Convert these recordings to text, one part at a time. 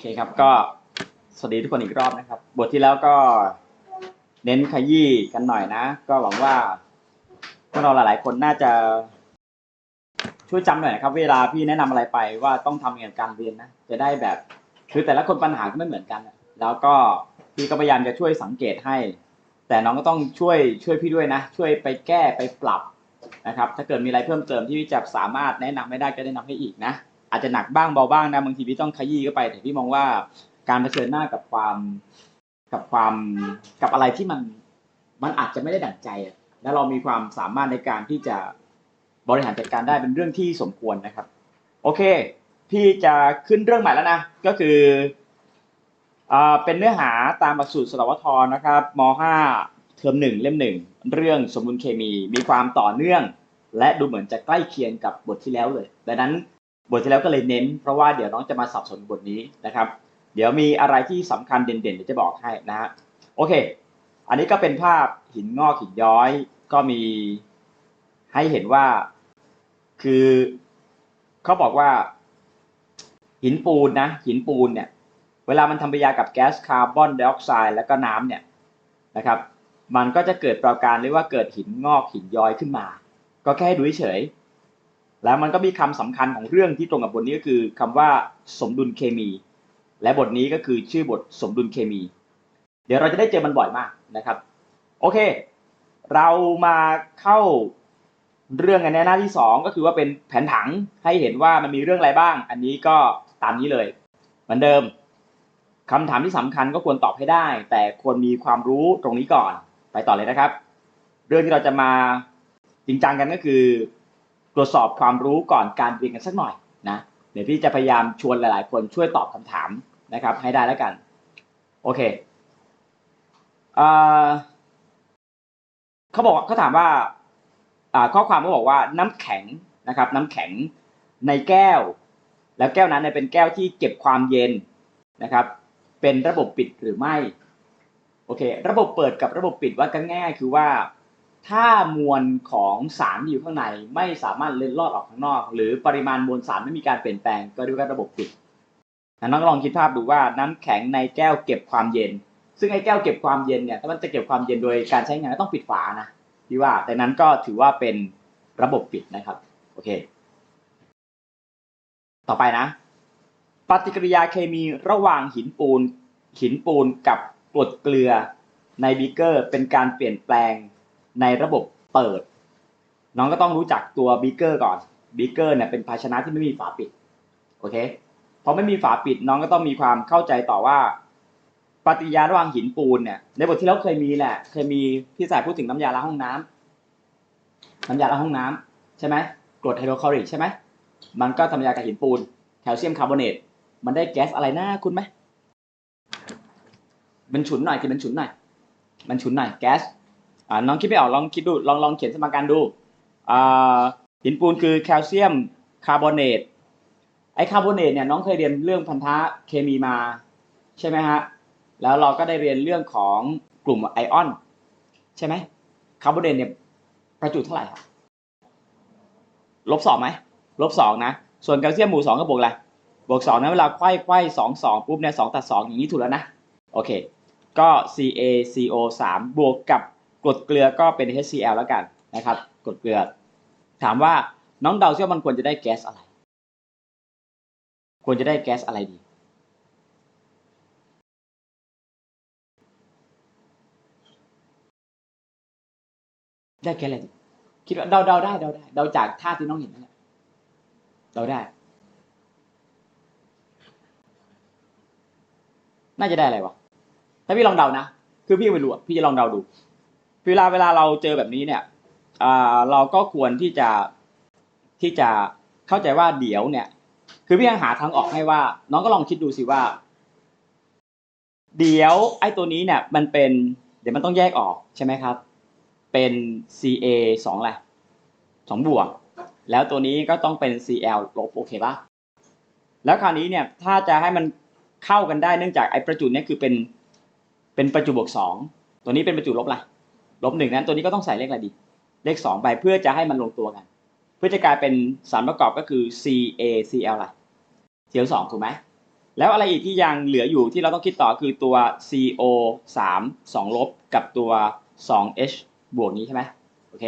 เคครับก็สวัสดีทุกคนอีกรอบนะครับ บทที่แล้วก็เน้นขยี้กันหน่อยนะ ก็หวังว่าพวกเราหลาย ๆ คนน่าจะ ช่วยจำหน่อยนะครับ เวลาพี่แนะนำอะไรไปว่าต้องทำเกี่ยวกับการเรียนนะจะได้แบบคือแต่ละคนปัญหาก็ไม่เหมือนกัน แล้วก็พี่ก็พยายามจะช่วยสังเกตให้ แต่น้องก็ต้องช่วยช่วยพี่ด้วยนะ ช่วยไปแก้ไปปรับนะครับ ถ้าเกิดมีอะไรเพิ่มเติมที่พี่จะสามารถแนะนำไม่ได้ก็แนะนำให้อีกนะ อาจจะหนักบ้างเบาบ้างนะบางทีพี่ต้องขยี้เข้าไปแต่พี่มองว่าการเผชิญหน้ากับความกับความกับอะไรที่มันมันอาจจะไม่ได้ดั่งใจแล้วเรามีความสามารถในการที่จะบริหารจัดการได้เป็นเรื่องที่สมควรนะครับ โอเค พี่จะขึ้นเรื่องใหม่แล้วนะ ก็คือเป็นเนื้อหาตามหลักสูตรสตวทนะครับม .5 เทอมหนึ่งเล่มหนึ่งเรื่องสมดุลเคมีมีความต่อเนื่อง และดูเหมือนจะใกล้เคียงกับบทที่แล้วเลย ดังนั้น บทที่แล้วก็เลยเน้น เพราะว่าเดี๋ยวน้องจะมาสับสนบทนี้นะครับ เดี๋ยวมีอะไรที่สำคัญเด่นๆเดี๋ยวจะบอกให้นะฮะโอเค อันนี้ก็เป็นภาพหินงอกหินย้อย ก็มีให้เห็นว่าคือเขาบอกว่า หินปูนนะหินปูนเนี่ย เวลามันทำปฏิกิริยากับแก๊สคาร์บอนไดออกไซด์แล้วก็น้ำเนี่ยนะครับ มันก็จะเกิดปรากฏเรียกว่าเกิดหินงอกหินย้อยขึ้นมา ก็แค่ดูเฉย แล้วมันก็มีคำสำคัญของเรื่องที่ตรงกับบทนี้ก็คือคำว่าสมดุลเคมี และบทนี้ก็คือชื่อบทสมดุลเคมี เดี๋ยวเราจะได้เจอมันบ่อยมากนะครับ โอเค เรามาเข้าเรื่องกันในหน้าที่สองก็คือว่าเป็นแผนผังให้เห็นว่ามันมีเรื่องอะไรบ้าง อันนี้ก็ตามนี้เลย เหมือนเดิมคำถามที่สำคัญก็ควรตอบให้ได้ แต่ควรมีความรู้ตรงนี้ก่อน ไปต่อเลยนะครับ เรื่องที่เราจะมาจริงจังกันก็คือ ตรวจสอบความรู้ก่อนการเรียนกันสักหน่อยนะเดี๋ยวพี่จะพยายามชวนหลาย ๆ คนช่วยตอบคำถามนะครับ ให้ได้แล้วกัน โอเคเขาบอกเขาถามว่าข้อความเขาบอกว่าน้ำแข็งนะครับ น้ำแข็งในแก้ว แล้วแก้วนั้นเป็นแก้วที่เก็บความเย็นนะครับ เป็นระบบปิดหรือไม่ โอเค ระบบเปิดกับระบบปิดว่ากันง่ายคือว่า ถ้ามวลของสารที่อยู่ข้างในไม่สามารถเล็ดลอดออกข้างนอก หรือปริมาณมวลสารไม่มีการเปลี่ยนแปลงก็เรียกว่าระบบปิดนะน้องลองคิดภาพดูว่าน้ำแข็งในแก้วเก็บความเย็น ซึ่งไอ้แก้วเก็บความเย็นเนี่ยถ้ามันจะเก็บความเย็นโดยการใช้งานก็ต้องปิดฝานะพี่ว่าแต่นั้นก็ถือว่าเป็นระบบปิดนะครับโอเค ต่อไปนะ ปฏิกิริยาเคมีระหว่างหินปูนหินปูนกับกรดเกลือในบีเกอร์เป็นการเปลี่ยนแปลง ในระบบเปิด น้องก็ต้องรู้จักตัวบีเกอร์ก่อนบีเกอร์เนี่ยเป็นภาชนะที่ไม่มีฝาปิดโอเคพอไม่มีฝาปิดน้องก็ต้องมีความเข้าใจต่อว่า ปฏิกิริยาระหว่างหินปูนเนี่ย ในบทที่เราเคยมีแหละ เคยมีพี่สายพูดถึงน้ำยาล้างห้องน้ำน้ำยาล้างห้องน้ำใช่ไหมกรดไฮโดรคลอริกใช่ไหมมันก็ทำยากับหินปูนแคลเซียมคาร์บอเนตมันได้แก๊สอะไรนะคุณไหมมันฉุนหน่อยคือมันฉุนหน่อยมันฉุนหน่อยแก๊ส น้องคิดไม่ออกลองคิดดูลองลองเขียนสมการดูหินปูนคือแคลเซียมคาร์บอเนตไอคาร์บอเนตเนี่ยน้องเคยเรียนเรื่องพันธะเคมีมาใช่ไหมฮะแล้วเราก็ได้เรียนเรื่องของกลุ่มไอออน ใช่ไหมคาร์บอเนตเนี่ยประจุเท่าไหร่ครับลบสองไหมลบสองนะส่วนแคลเซียมหมู่สองก็บวกอะไรบวกสองนะเวลาไขว้ไขว้สองสองปุ๊บเนี่ยสองตัดสองอย่างนี้ถูกแล้วนะโอเคก็ CaCO 3บวกกับ กรดเกลือก็เป็น HCl แล้วกันนะครับกรดเกลือ ถามว่าน้องเดาเชื่อมันควรจะได้แก๊สอะไร ควรจะได้แก๊สอะไรดี ได้แก๊สอะไรดีคิดว่าเดาเดาได้เดาได้เดาจากท่าที่น้องเห็นนั่นแหละเดาได้ น่าจะได้อะไรวะถ้าพี่ลองเดานะ คือพี่ไม่รู้พี่จะลองเดาดู เวลาเวลาเราเจอแบบนี้เนี่ยเราก็ควรที่จะที่จะเข้าใจว่าเดี๋ยวเนี่ย คือพี่ยังหาทางออกให้ว่า น้องก็ลองคิดดูสิว่า เดี๋ยวไอ้ตัวนี้เนี่ย มันเป็น เดี๋ยวมันต้องแยกออกใช่ไหมครับ เป็น Ca สองอะไรสองบวก แล้วตัวนี้ก็ต้องเป็น Cl ลบโอเคปะแล้วคราวนี้เนี่ย ถ้าจะให้มันเข้ากันได้เนื่องจากไอ้ประจุเนี่ยคือเป็น เป็นประจุบวกสองตัวนี้เป็นประจุลบอะไร ลบหนึ่งนั้นตัวนี้ก็ต้องใส่เลขอะไรดี เลขสองไปเพื่อจะให้มันลงตัวกัน เพื่อจะกลายเป็นสารประกอบก็คือ CaCl อะไร Cl สองถูกไหมแล้วอะไรอีกที่ยังเหลืออยู่ที่เราต้องคิดต่อคือตัว CO 3 2ลบกับตัว 2H บวกนี้ใช่ไหมโอเค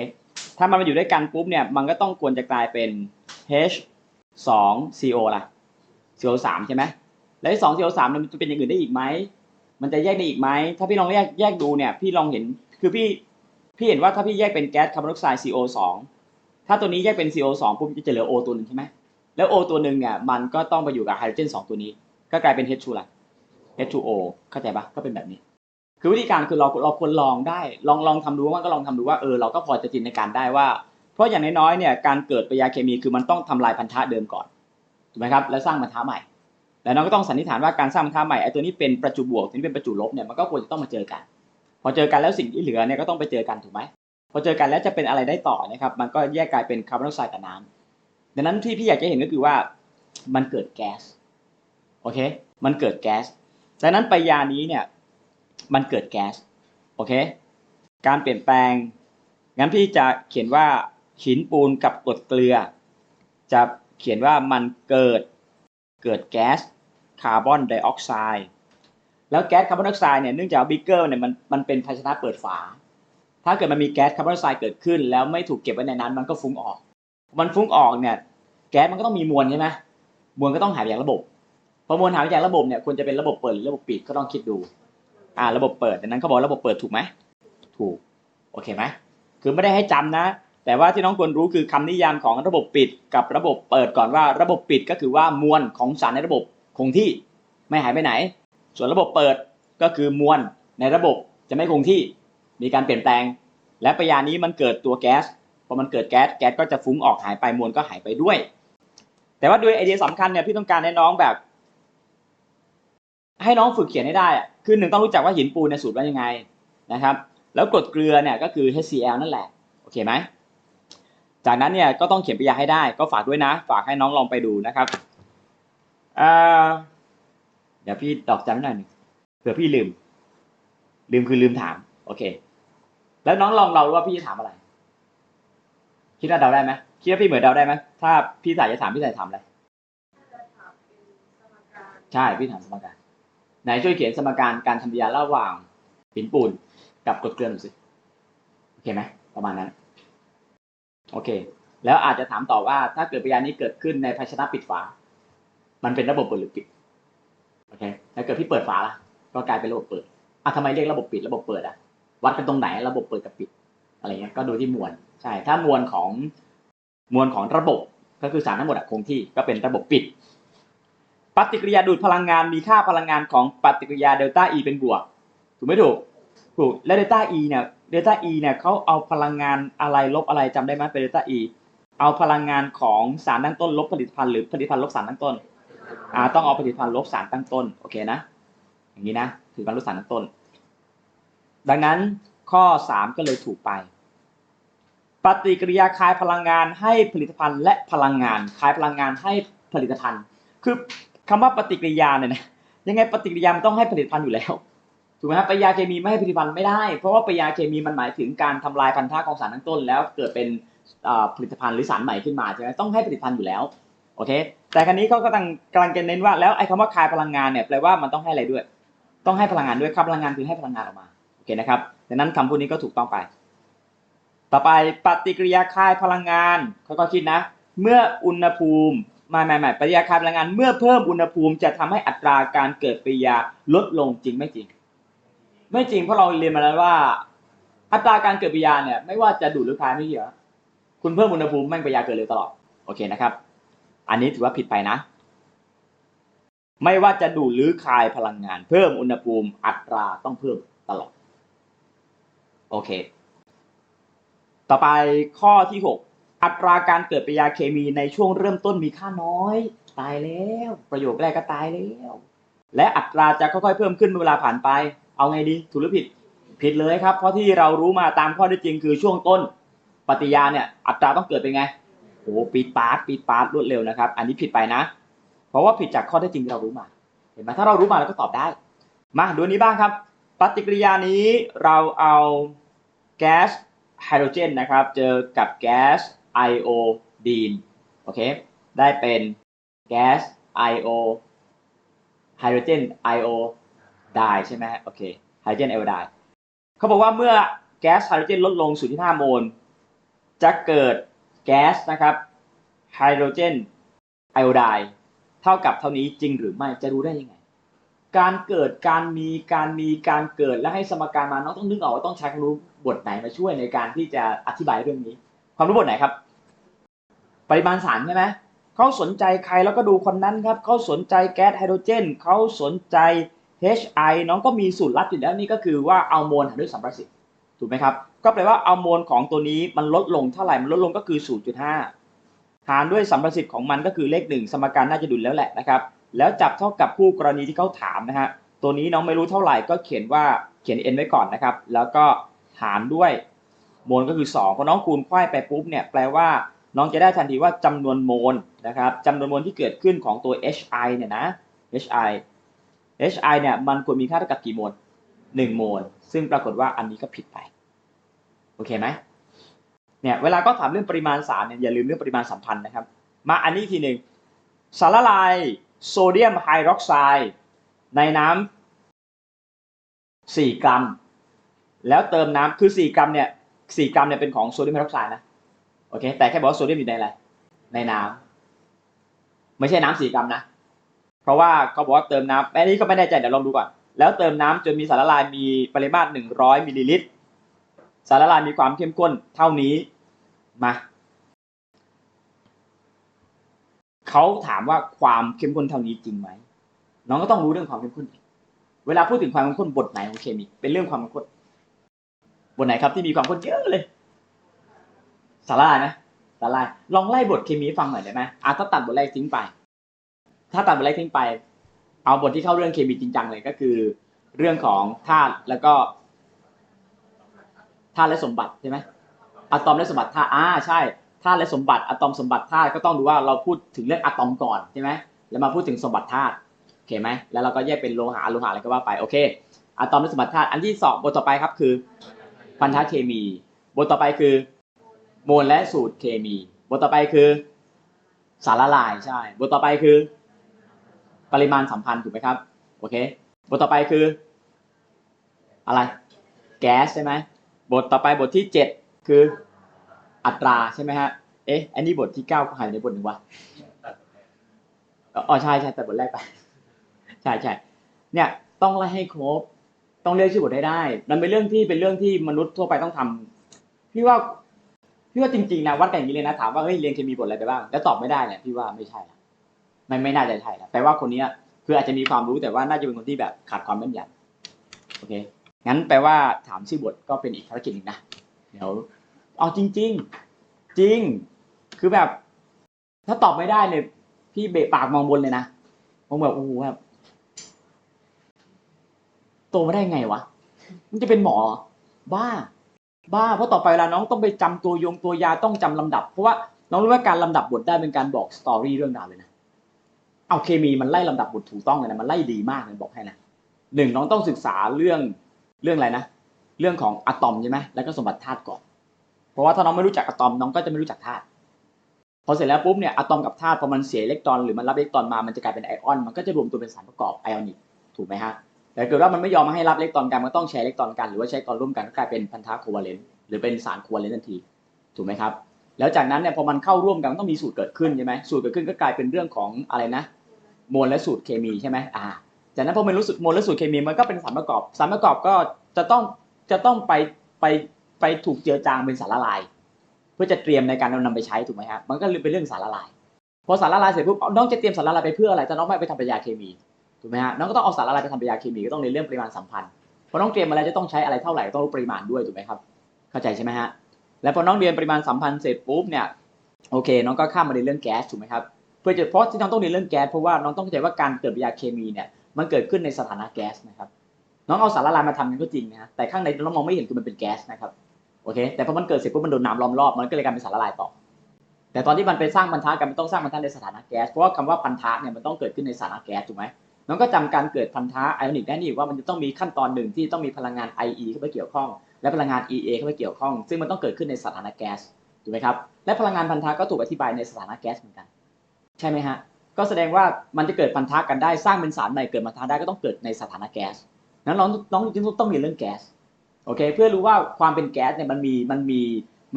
ถ้ามันมาอยู่ด้วยกันปุ๊บเนี่ย มันก็ต้องควรจะกลายเป็น H 2 CO ล่ะ CO 3ใช่ไหม แล้วไอ้2 CO 3มันจะเป็นอย่างอื่นได้อีกไหม มันจะแยกได้อีกไหม ถ้าพี่ลองแยกแยกดูเนี่ย พี่ลองเห็น คือพี่พี่เห็นว่าถ้าพี่แยกเป็นแก๊สคาร์บอนไดออกไซด์ CO 2 ถ้าตัวนี้แยกเป็น CO 2 ปุ๊บจะเหลือ O ตัวหนึ่งใช่ไหมแล้ว O ตัวหนึ่งเนี่ยมันก็ต้องไปอยู่กับไฮโดรเจนสองตัวนี้ ก็กลายเป็น H2 ละ H2O เข้าใจปะก็เป็นแบบนี้ คือวิธีการคือเราเราควรลองได้ ลองลองทำดูว่าก็ลองทำดูว่าเออเราก็พอจะจินตนาการได้ว่า เพราะอย่างน้อยๆเนี่ยการเกิดปฏิกิริยาเคมีคือมันต้องทำลายพันธะเดิมก่อนถูกไหมครับแล้วสร้างพันธะใหม่ แล้วน้องก็ต้องสันนิษฐานว่าการสร้างพันธะใหม่ไอ้ตัวนี้เป็นประจุบวกตัวนี้เป็นประจุลบเนี่ยมันก็ควรจะต้องมาเจอกัน พอเจอกันแล้วสิ่งที่เหลือเนี่ยก็ต้องไปเจอกันถูกไหมพอเจอกันแล้วจะเป็นอะไรได้ต่อนะครับมันก็แยกกลายเป็นคาร์บอนไดออกไซด์กับน้ำดังนั้นที่พี่อยากจะเห็นก็คือว่ามันเกิดแก๊สโอเคมันเกิดแก๊สดังนั้นปฏยานี้เนี่ยมันเกิดแก๊สโอเคการเปลี่ยนแปลงงั้นพี่จะเขียนว่าหินปูนกับกรดเกลือ จะเขียนว่ามันเกิดเกิดแก๊สคาร์บอนไดออกไซด์ แล้วแก๊สคาร์บอนไดออกไซด์เนี่ยเนื่องจากบิ๊กเกอร์เนี่ยมันมันเป็นภาชนะเปิดฝา ถ้าเกิดมันมีแก๊สคาร์บอนไดออกไซด์เกิดขึ้น แล้วไม่ถูกเก็บไว้ในนั้น มันก็ฟุ้งออก มันฟุ้งออกเนี่ยแก๊สมันก็ต้องมีมวลใช่ไหมมวลก็ต้องหายไปจากระบบพอมวลหายไปจากระบบเนี่ยควรจะเป็นระบบเปิดหรือระบบปิดก็ต้องคิดดู อ่า ระบบเปิดดังนั้นเขาบอกระบบเปิดถูกไหมถูกโอเคไหมคือไม่ได้ให้จำนะ แต่ว่าที่น้องควรรู้คือคำนิยามของระบบปิดกับระบบเปิดก่อนว่าระบบปิดก็คือว่ามวลของสารในระบบคงที่ไม่หายไปไหน ส่วนระบบเปิดก็คือมวลในระบบจะไม่คงที่มีการเปลี่ยนแปลง และปริยานี้มันเกิดตัวแก๊สพอมันเกิดแก๊สแก๊สก็จะฟุ้งออกหายไปมวลก็หายไปด้วย แต่ว่าด้วยไอเดียสำคัญเนี่ยพี่ต้องการให้น้องแบบ ให้น้องฝึกเขียนให้ได้คือหนึ่งต้องรู้จักว่าหินปูนในสูตรว่ายังไงนะครับ แล้วกรดเกลือเนี่ยก็คือ HCl นั่นแหละโอเคไหมจากนั้นเนี่ยก็ต้องเขียนปริยาให้ได้ ก็ฝากด้วยนะ ฝากให้น้องลองไปดูนะครับอ่า เดี๋ยวพี่ดอกจำไว้หน่อยหนึ่งเผื่อพี่ลืม ลืมคือลืมถาม โอเค แล้วน้องลองเราว่าพี่จะถามอะไร คิดว่าเดาได้ไหมคิดว่าพี่เหมือนเดาได้ไหมถ้าพี่สายจะถามพี่สายถามอะไรใช่พี่ถามสมการไหนช่วยเขียนสมการการทำปฏิกิริยาระหว่างหินปูนกับกรดเกลือหน่อยสิโอเคไหมประมาณนั้น โอเค แล้วอาจจะถามต่อว่าถ้าเกิดปฏิกิริยานี้เกิดขึ้นในภาชนะปิดฝา มันเป็นระบบเปิดหรือปิด โอเคถ้าเกิดพี่เปิดฝาล่ะก็กลายเป็นระบบเปิดอะทำไมเรียกระบบปิดระบบเปิดอะวัดกันตรงไหนระบบเปิดกับปิดอะไรเงี้ยก็ดูที่มวลใช่ถ้ามวลของมวลของระบบก็คือสารทั้งหมดอะคงที่ก็เป็นระบบปิด ปฏิกิริยาดูดพลังงานมีค่าพลังงานของปฏิกิริยาเดลต้า E เป็นบวก ถูกไหมถูกถูกและเดลต้า E เนี่ยเดลต้า E เนี่ยเขาเอาพลังงานอะไรลบอะไรจำได้ไหมเป็นเดลต้า E เอาพลังงานของสารตั้งต้นลบผลิตภัณฑ์หรือผลิตภัณฑ์ลบสารตั้งต้น ต้องเอาผลิตภัณฑ์ลบสารตั้งต้นโอเคนะ อย่างนี้นะผลิตภัณฑ์ลบสารตั้งต้น ดังนั้นข้อ 3 ก็เลยถูกไป ปฏิกิริยาคายพลังงานให้ผลิตภัณฑ์และพลังงานคายพลังงานให้ผลิตภัณฑ์ คือคำว่าปฏิกิริยาเนี่ยนะยังไงปฏิกิริยามันต้องให้ผลิตภัณฑ์อยู่แล้วถูกไหมครับปฏิยาเคมีไม่ให้ผลิตภัณฑ์ไม่ได้ เพราะว่าปฏิยาเคมีมันหมายถึงการทำลายพันธะของสารตั้งต้น แล้วเกิดเป็นผลิตภัณฑ์หรือสารใหม่ขึ้นมาใช่ไหมต้องให้ผลิตภัณฑ์อยู่แล้วโอเค แต่ครั้นี้เขาก็กำลังกำลังจะเน้นว่าแล้วไอ้คำว่าคายพลังงานเนี่ยแปลว่ามันต้องให้อะไรด้วย ต้องให้พลังงานด้วยครับพลังงานคือให้พลังงานออกมาโอเคนะครับดังนั้นคำพูดนี้ก็ถูกต้องไป ต่อไปปฏิกิริยาคายพลังงานค่อยๆคิดนะ เมื่ออุณหภูมิไม่ไม่ไม่ปฏิกิริยาคายพลังงาน เมื่อเพิ่มอุณหภูมิจะทำให้อัตราการเกิดปฏิกิริยาลดลงจริงไม่จริง ไม่จริงเพราะเราเรียนมาแล้วว่า อัตราการเกิดปฏิกิริยาเนี่ยไม่ว่าจะดูดหรือคายไม่เยอคุณเพิ่มอุณหภูมิแม่งปฏิกิริยาเกิดเร็วตลอดโอเคนะครับ อันนี้ถือว่าผิดไปนะ ไม่ว่าจะดูดหรือคายพลังงาน เพิ่มอุณหภูมิอัตราต้องเพิ่มตลอด โอเค ต่อไปข้อที่ 6 อัตราการเกิดปฏิกิริยาเคมีในช่วงเริ่มต้นมีค่าน้อย ตายแล้ว ประโยคแรกก็ตายแล้ว และอัตราจะค่อยๆเพิ่มขึ้นเวลาผ่านไป เอาไงดีถูกหรือผิดผิดเลยครับ เพราะที่เรารู้มาตามข้อที่จริงคือช่วงต้นปฏิยาเนี่ย อัตราต้องเกิดเป็นไง โอ้โหปีดปาร์ตปีดปาร์ตรวดเร็วนะครับ อันนี้ผิดไปนะ เพราะว่าผิดจากข้อเท็จจริงที่เรารู้มาเห็นไหมถ้าเรารู้มาเราก็ตอบได้ มาดูอันนี้บ้างครับ ปฏิกิริยานี้เราเอาแก๊สไฮโดรเจนนะครับ เจอกับแก๊สไอโอดีนโอเคได้เป็นแก๊สไอโอไฮโดรเจนไอโอไดใช่ไหมโอเคไฮโดรเจนไอโอไดเขาบอกว่าเมื่อแก๊สไฮโดรเจนลดลง 0.5 โมล จะเกิด แก๊สนะครับไฮโดรเจนไอโอไดเท่ากับเท่านี้จริงหรือไม่จะรู้ได้ยังไง การเกิดการมีการมีการเกิดและให้สมการมาน้องต้องนึกออกว่าต้องใช้ความรู้บทไหนมาช่วยในการที่จะอธิบายเรื่องนี้ ความรู้บทไหนครับ ปริมาณสารใช่ไหมเขาสนใจใครแล้วก็ดูคนนั้นครับเขาสนใจแก๊สไฮโดรเจนเขาสนใจ HI น้องก็มีสูตรลัดอยู่แล้วนี่ก็คือว่าเอาโมลหารด้วยสัมประสิทธิ์ถูกไหมครับ ก็แปลว่าเอาโมลของตัวนี้มันลดลงเท่าไหร่มันลดลงก็คือ 0.5 หารด้วยสัมประสิทธิ์ของมันก็คือเลขหนึ่งสมการน่าจะดุลแล้วแหละนะครับ แล้วจับเท่ากับคู่กรณีที่เขาถามนะฮะตัวนี้น้องไม่รู้เท่าไหร่ก็เขียนว่าเขียน n ไว้ก่อนนะครับ แล้วก็หารด้วยโมลก็คือ2พอน้องคูณไขว้ไปปุ๊บเนี่ยแปลว่าน้องจะได้ทันทีว่าจำนวนโมลนะครับจำนวนโมลที่เกิดขึ้นของตัว hi เนี่ยนะ hi hi เนี่ยมันควรมีค่าเท่ากับกี่โมล1โมลซึ่งปรากฏว่าอันนี้ก็ผิดไป เคไหมเนี่ยเวลาก็ถามเรื่องปริมาณสารเนี่ยอย่าลืมเรื่องปริมาณสัมพันธ์นะครับ มาอันนี้ทีหนึ่งสารละลายโซเดียมไฮดรอกไซด์ในน้ำ4กรัม แล้วเติมน้ำคือ4กรัมเนี่ย4กรัมเนี่ยเป็นของโซเดียมไฮดรอกไซด์นะโอเคแต่แค่บอกว่าโซเดียมอยู่ในอะไรในน้ำไม่ใช่น้ำ4กรัมนะเพราะว่าเขาบอกว่าเติมน้ำอันนี้ก็ไม่แน่ใจเดี๋ยวลองดูก่อนแล้วเติมน้ำจนมีสารละลายมีปริมาตร100มิลลิลิตร สารละลายมีความเข้มข้นเท่านี้มาเขาถามว่าความเข้มข้นเท่านี้จริงไหมน้องก็ต้องรู้เรื่องความเข้มข้น เวลาพูดถึงความเข้มข้นบทไหนของเคมี เป็นเรื่องความเข้มข้นบทไหนครับที่มีความเข้มข้นเยอะเลย สารละลายไหมสารละลายลองไล่บทเคมีฟังหน่อยได้ไหมอะถ้าตัดบทแรกทิ้งไป ถ้าตัดบทแรกทิ้งไป เอาบทที่เข้าเรื่องเคมีจริงจังเลยก็คือ เรื่องของธาตุแล้วก็ ธาตุและสมบัติใช่ไหมอะตอมและสมบัติธาตุอ่าใช่ธาตุและสมบัติอะตอมสมบัติธาตุก็ต้องดูว่าเราพูดถึงเรื่องอะตอมก่อนใช่ไหมแล้วมาพูดถึงสมบัติธาตุโอเคไหมแล้วเราก็แยกเป็นโลหะโลหะอะไรก็ว่าไปโอเคอะตอมและสมบัติธาตุอันที่สองบทต่อไปครับคือพันธะเคมี บทต่อไปคือโมลและสูตรเคมี บทต่อไปคือสารละลายใช่ บทต่อไปคือ ปริมาณสัมพันธ์ถูกไหมครับโอเค บทต่อไปคือ อะไร แก๊สใช่ไหม บทต่อไปบทที่เจ็ดคืออัตราใช่ไหมฮะ เอ๊ะ อันนี้บทที่เก้าก็หายในบทหนึ่งวะ อ๋อใช่ใช่แต่บทแรกไป ใช่ใช่เนี่ยต้องไล่ให้ครบ ต้องเรียกชื่อบทให้ได้ มันเป็นเรื่องที่เป็นเรื่องที่มนุษย์ทั่วไปต้องทำพี่ว่าพี่ว่าจริงๆนะวัดกันอย่างนี้เลยนะถามว่าเฮ้ยเรียนเคมีบทอะไรไปบ้าง แล้วตอบไม่ได้เนี่ยพี่ว่าไม่ใช่ละไม่ไม่น่าจะใช่ละแปลว่าคนนี้คืออาจจะมีความรู้แต่ว่าน่าจะเป็นคนที่แบบขาดความแม่นยำโอเค งั้นแปลว่าถามชื่อบทก็เป็นอีกภารกิจหนึ่งนะเดี๋ยวเอาจริงจริงคือแบบ ถ้าตอบไม่ได้เลยพี่เบะปากมองบนเลยนะมองแบบโอ้โหแบบโตมาได้ไงวะมันจะเป็นหมอ บ้า บ้า เพราะต่อไปเวลาน้องต้องไปจำตัวยงตัวยาต้องจำลำดับ เพราะว่าน้องรู้ว่าการลำดับบทได้เป็นการบอกสตอรี่เรื่องราวเลยนะเอาเคมีมันไล่ลำดับบทถูกต้องเลยนะมันไล่ดีมากเลยบอกให้นะหนึ่งน้องต้องศึกษาเรื่อง เรื่องอะไรนะ เรื่องของอะตอมใช่ไหมแล้วก็สมบัติธาตุก่อน เพราะว่าถ้าน้องไม่รู้จักอะตอมน้องก็จะไม่รู้จักธาตุพอเสร็จแล้วปุ๊บเนี่ยอะตอมกับธาตุพอมันเสียอิเล็กตรอนหรือมันรับอิเล็กตรอนมามันจะกลายเป็นไอออน มันก็จะรวมตัวเป็นสารประกอบไอออนิกถูกไหมฮะแต่เกิดว่ามันไม่ยอมมาให้รับอิเล็กตรอนกันมันต้องแชร์อิเล็กตรอนกันหรือว่าใช้ตอนร่วมกันก็กลายเป็นพันธะโคเวาเลนต์หรือเป็นสารโคเวาเลนต์ทันทีถูกไหมครับแล้วจากนั้นเนี่ยพอมันเข้าร่วมกันมันต้องมีสูตรเกิดขึ้นใช่ไหมสูตรเกิดขึ้นก็กลายเป็นเรื่องของอะไรนะโมลและสูตรเคมีใช่ไหมอ่า จากนั้นพอมันรู้สึกโมลแลสูตรเคมีมันก็เป็นสารประกอบ สารประกอบก็จะต้องจะต้องไปไปไปถูกเจือจางเป็นสารละลาย เพื่อจะเตรียมในการนำไปใช้ถูกไหมฮะมันก็เป็นเรื่องสารละลายพอสารละลายเสร็จปุ๊บน้องจะเตรียมสารละลายไปเพื่ออะไรถ้าน้องไม่ไปทำปฏิกิริยาเคมีถูกไหมฮะน้องก็ต้องเอาสารละลายไปทำปฏิกิริยาเคมีก็ต้องเรียนเรื่องปริมาณสัมพันธ์พอน้องเตรียมมาแล้วจะต้องใช้อะไรเท่าไหร่ต้องรู้ปริมาณด้วยถูกไหมครับ เข้าใจใช่ไหมฮะแล้วพอน้องเรียนปริมาณสัมพันธ์เสร็จปุ๊บเนี่ยโอเค น้องก็ข้ามมาเรียนเรื่องแก๊สถูกไหมครับเพื่อจะเพราะที่น้องต้องเรียนเรื่องแก๊สเพราะว่าน้องต้องเข้าใจว่าการเกิดปฏิกิริยาเคมีเนี่ย มันเกิดขึ้นในสถานะแก๊สนะครับ น้องเอาสารละลายมาทำกันก็จริงนะฮะแต่ข้างในน้องมองไม่เห็นคือมันเป็นแก๊สนะครับโอเค แต่พอมันเกิดเสร็จปุ๊บมันโดนน้ำล้อมรอบมันก็เลยกลายเป็นสารละลายต่อ แต่ตอนที่มันไปสร้างพันธะกันมันต้องสร้างพันธะในสถานะแก๊สเพราะว่าคำว่าพันธะเนี่ยมันต้องเกิดขึ้นในสถานะแก๊สถูกไหมน้องก็จำการเกิดพันธะไอออนิกได้นี่ว่ามันจะต้องมีขั้นตอนหนึ่งที่ต้องมีพลังงาน IE เข้าไปเกี่ยวข้อง และพลังงาน EA เข้าไปเกี่ยวข้อง ซึ่งมันต้องเกิดขึ้นในสถานะแก๊สถูกไหมครับและพลังงานพันธะก็ถูกอธิบายในสถานะแก๊สเหมือนกัน ใช่ไหมฮะ ก็แสดงว่ามันจะเกิดพันธะกันได้สร้างเป็นสารใหม่เกิดพันธะได้ก็ต้องเกิดในสถานะแก๊สนั้นน้องน้องจึงต้องเรียนเรื่องแก๊สโอเค เพื่อรู้ว่าความเป็นแก๊สเนี่ยมันมีมันมี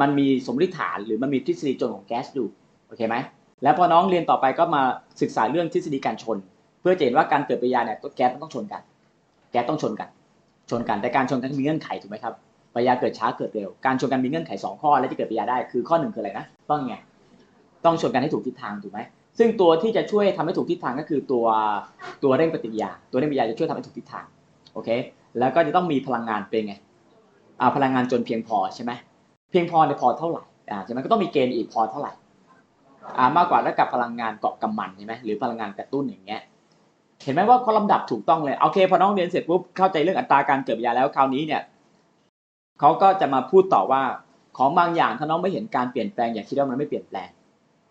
มันมีสมมติฐานหรือมันมีทฤษฎีจนของแก๊สอยู่โอเคไหมแล้วพอน้องเรียนต่อไปก็มาศึกษาเรื่องทฤษฎีการชน เพื่อจะเห็นว่าการเกิดปฏิกิริยาเนี่ยแก๊สต้องชนกัน แก๊สต้องชนกัน ชนกันแต่การชนกันมีเงื่อนไขถูกไหมครับปฏิกิริยาเกิดช้าเกิดเร็วการชนกันมีเงื่อนไขสองข้อ และจะเกิดปฏิกิริยาได้คือข้อหนึ่งคืออะไรนะต้องไงต้องชนกันให้ถูกทิศทางถูกไหม ซึ่งตัวที่จะช่วยทำให้ถูกทิศทางก็คือตัวตัวเร่งปฏิกิริยา ตัวเร่งปฏิกิริยาจะช่วยทำให้ถูกทิศทางโอเค แล้วก็จะต้องมีพลังงานเป็นไงอ่าพลังงานจนเพียงพอใช่ไหมเพียงพอในพอเท่าไหร่อ่าใช่ไหมก็ต้องมีเกณฑ์อีกพอเท่าไหร่อ่ามากกว่าแล้วกับพลังงานเกาะกำมันใช่ไหมหรือพลังงานกระตุ้นอย่างเงี้ยเห็นไหมว่าเขาลำดับถูกต้องเลยโอเคพอน้องเรียนเสร็จปุ๊บเข้าใจเรื่องอัตราการเกิดปฏิกิริยาแล้วคราวนี้เนี่ยเขาก็จะมาพูดต่อว่าของบางอย่างถ้าน้องไม่เห็นการเปลี่ยนแปลงอย่าคิดว่ามันไม่เปลี่ยนแปลง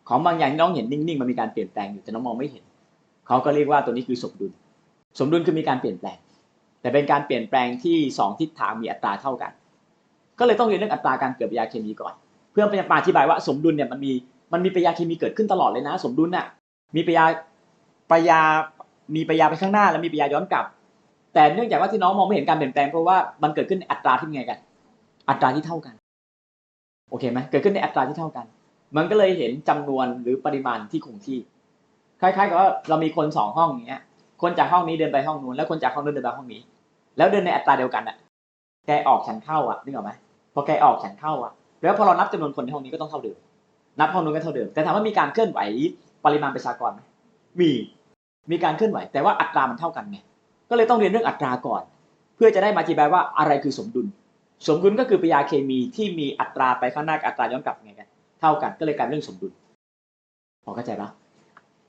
ของบางอย่างที่น้องเห็นนิ่งๆมันมีการเปลี่ยนแปลงอยู่แต่น้องมองไม่เห็นเขาก็เรียกว่าตัวนี้คือสมดุล สมดุลคือมีการเปลี่ยนแปลง แต่เป็นการเปลี่ยนแปลงที่สองทิศทางมีอัตราเท่ากัน ก็เลยต้องเรียนเรื่องอัตราการเกิดปฏิกิริยาเคมีก่อน เพื่อไปอธิบายว่าสมดุลเนี่ยมันมีมันมีปฏิกิริยาเคมีเกิดขึ้นตลอดเลยนะ สมดุลน่ะมีปฏิกิริยาปฏิกิริยามีปฏิกิริยาไปข้างหน้า แล้วมีปฏิกิริยาย้อนกลับ แต่เนื่องจากว่าที่น้องมองไม่เห็นการเปลี่ยนแปลงเพราะว่ามันเกิดขึ้นในอัตราที่ไงกัน อัตราที่เท่ากัน โอเคไหมเกิดขึ้นในอัตราที่เท่ากัน มันก็เลยเห็นจำนวนหรือปริมาณที่คงที่ คล้ายๆกับว่าเรามีคนสองห้องอย่างเงี้ย คนจากห้องนี้เดินไปห้องนู้นแล้วคนจากห้องนู้นเดินไปห้องนี้ แล้วเดินในอัตราเดียวกันอะ แกออกฉันเข้าอะนึกออกไหมพอแกออกฉันเข้าอะ แล้วพอเรานับจำนวนคนในห้องนี้ก็ต้องเท่าเดิม นับห้องนู้นก็เท่าเดิม แต่ถามว่ามีการเคลื่อนไหวปริมาณประชากรไหมมี มีการเคลื่อนไหว แต่ว่าอัตรามันเท่ากันไง ก็เลยต้องเรียนเรื่องอัตราก่อน เพื่อจะได้มาอธิบายว่าอะไรคือสมดุล สมดุลก็คือปริยาเคมีที่มีอัตราไปข้างหน้าอัตราย้อนกลับไงกัน เท่ากันก็เลยกลายเป็นเรื่องสมดุลพอเข้าใจปะ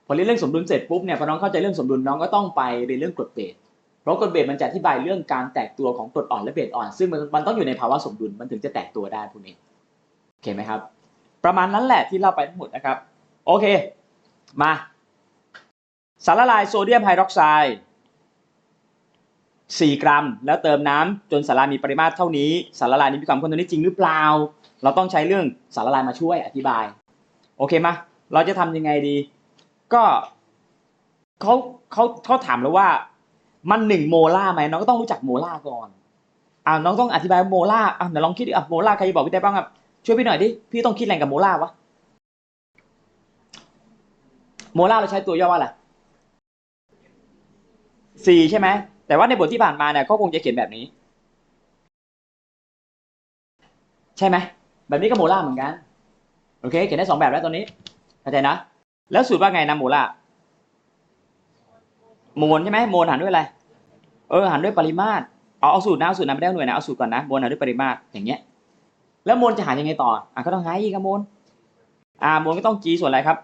พอเรียนเรื่องสมดุลเสร็จปุ๊บเนี่ยพอน้องเข้าใจเรื่องสมดุลน้องก็ต้องไปเรียนเรื่องกรดเบสเพราะกรดเบสมันจะอธิบายเรื่องการแตกตัวของกรดอ่อนและเบสอ่อน ซึ่งมันมันต้องอยู่ในภาวะสมดุลมันถึงจะแตกตัวได้พวกนี้โอเคไหมครับ ประมาณนั้นแหละที่เล่าไปทั้งหมดนะครับ โอเค มาสารละลายโซเดียมไฮดรอกไซด์4 กรัม แล้วเติมน้ำจนสารละลามีปริมาตรเท่านี้สารละลายนี้มีความข้นตัวนี้จริงหรือเปล่า เราต้องใช้เรื่องสารละลายมาช่วยอธิบาย โอเคมเราจะทำยังไงดี ก็เขาเขาเขาถามแล้วว่ามันหนึ่งโมลาร์ไหมน้องก็ต้องรู้จักโมลาร์ก่อนอ่าน้องต้องอธิบายโมลาร์อะเดี๋ยวลองคิดดิอะโมลาร์ใครจะบอกพี่ได้บ้างครับช่วยพี่หน่อยดิพี่ต้องคิดแรงกับโมลาร์วะโมลาร์เราใช้ตัวย่อว่าอะไรสี่ใช่ไหมแต่ว่าในบทที่ผ่านมาเนี่ยก็คงจะเขียนแบบนี้ ใช่ไหม แบบนี้ก็โมล่าเหมือนกัน โอเค เขียนได้สองแบบแล้วตอนนี้ เข้าใจนะ แล้วสูตรว่าไงนะโมล่าโมลใช่ไหมโมลหารด้วยอะไร เออหารด้วยปริมาตร เอาเอาสูตรนะเอาสูตรนะไม่ได้หน่วยนะ เอาสูตรก่อนนะโมลหารด้วยปริมาตร อย่างเงี้ย แล้วโมลจะหารยังไงต่อ อะก็ต้องหารอีกอะโมลอ่าโมลก็ต้อง g ส่วนอะไรครับ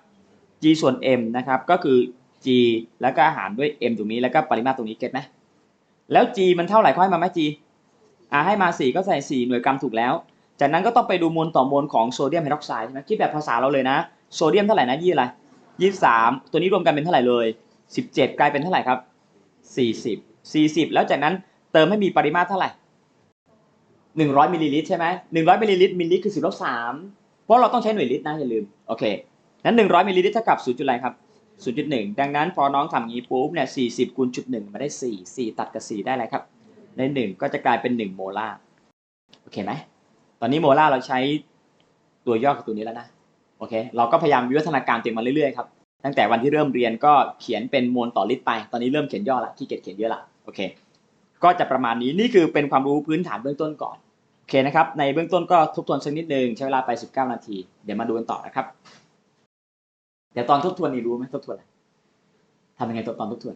g ส่วน m นะครับ ก็คือ g แล้วก็หารด้วย m ตรงนี้ แล้วก็ปริมาตรตรงนี้เก็ตไหมแล้ว g มันเท่าไหร่ค่อยมาไหม g อ่าให้มา4ก็ใส่4หน่วยกรัมถูกแล้ว จากนั้นก็ต้องไปดูมวลต่อมวลของโซเดียมไฮดรอกไซด์ใช่ไหมคิดแบบภาษาเราเลยนะ โซเดียมเท่าไหร่นะยี่อะไรยี่สามตัวนี้รวมกันเป็นเท่าไหร่เลย17กลายเป็นเท่าไหร่ครับ40 40แล้วจากนั้นเติมให้มีปริมาตรเท่าไหร่100มิลลิลิตรใช่ไหม100มิลลิลิตรมิลลิคือ10ลบ3เพราะเราต้องใช้หน่วยลิตรนะอย่าลืมโอเคนั้น100มิลลิลิตรเท่ากับ 0. จุดอะไรครับ0.1ดังนั้นพอน้องทำอย่างนี้ปุ๊บเนี่ย40คูณจุดหนึ่งมาได้4 4ตัดกับ4ได้อะไรครับใน1ก็จะกลายเป็น1โมลาร์โอเคไหม ตอนนี้โมล่าเราใช้ตัวย่อกับตัวนี้แล้วนะโอเค เราก็พยายามวิวัฒนาการตัวเองมาเรื่อยๆครับตั้งแต่วันที่เริ่มเรียนก็เขียนเป็นมวลต่อลิตรไป ตอนนี้เริ่มเขียนย่อละขี้เกียจเขียนเยอะละโอเค ก็จะประมาณนี้นี่คือเป็นความรู้พื้นฐานเบื้องต้นก่อนโอเคนะครับ ในเบื้องต้นก็ทบทวนสักนิดนึงใช้เวลาไป 19 นาที เดี๋ยวมาดูกันต่อนะครับ เดี๋ยวตอนทบทวนนี่รู้ไหมทบทวนอะไรทำยังไงตอนทบทวน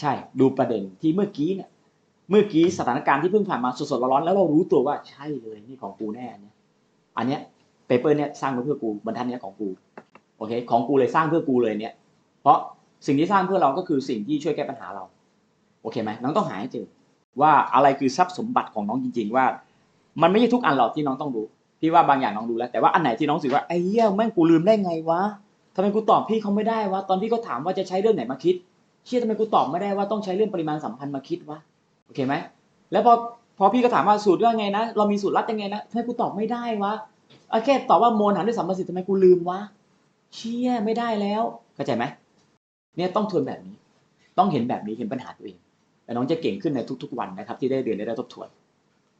ใช่ดูประเด็นที่เมื่อกี้เนี่ย เมื่อกี้สถานการณ์ที่เพิ่งผ่านมาสดๆร้อนๆแล้วเรารู้ตัวว่าใช่เลยนี่ของกูแน่เนี้ยอันเนี้ยเปเปอร์เนี่ยสร้างมาเพื่อกูบรรทัดเนี้ยของกูโอเคของกูเลยสร้างเพื่อกูเลยเนี่ย เพราะสิ่งที่สร้างเพื่อเราก็คือสิ่งที่ช่วยแก้ปัญหาเราโอเคไหมน้องต้องหาให้เจอว่าอะไรคือทรัพย์สมบัติของน้องจริง ๆ ว่า มันไม่ใช่ทุกอันหรอกที่น้องต้องรู้พี่ว่าบางอย่างน้องรู้แล้ว แต่ว่าอันไหนที่น้องรู้สึกว่าไอ้เหี้ยแม่งกูลืมได้ไงวะทำไมกูตอบพี่เขาไม่ได้วะตอนพี่เขาถามว่าจะใช้เรื่องไหนมาคิดเชี่ยทำไมกูตอบไม่ได้ว่าต้องใช้เรื่องปริมาณสัมพันธ์มาคิดวะ เคไหมแล้วพอพอพี่ก็ถามว่าสูตรว่าไงนะ เรามีสูตรลัดยังไงนะทำไมกูตอบไม่ได้วะเอาแค่ตอบว่าโมลหารด้วยสัมประสิทธิ์ทำไมกูลืมวะเชี่ยไม่ได้แล้วเข้าใจไหมเนี่ยต้องทวนแบบนี้ ต้องเห็นแบบนี้เห็นปัญหาตัวเองแต่น้องจะเก่งขึ้นในทุก ๆ วันนะครับ ที่ได้เรียนได้ทบทวน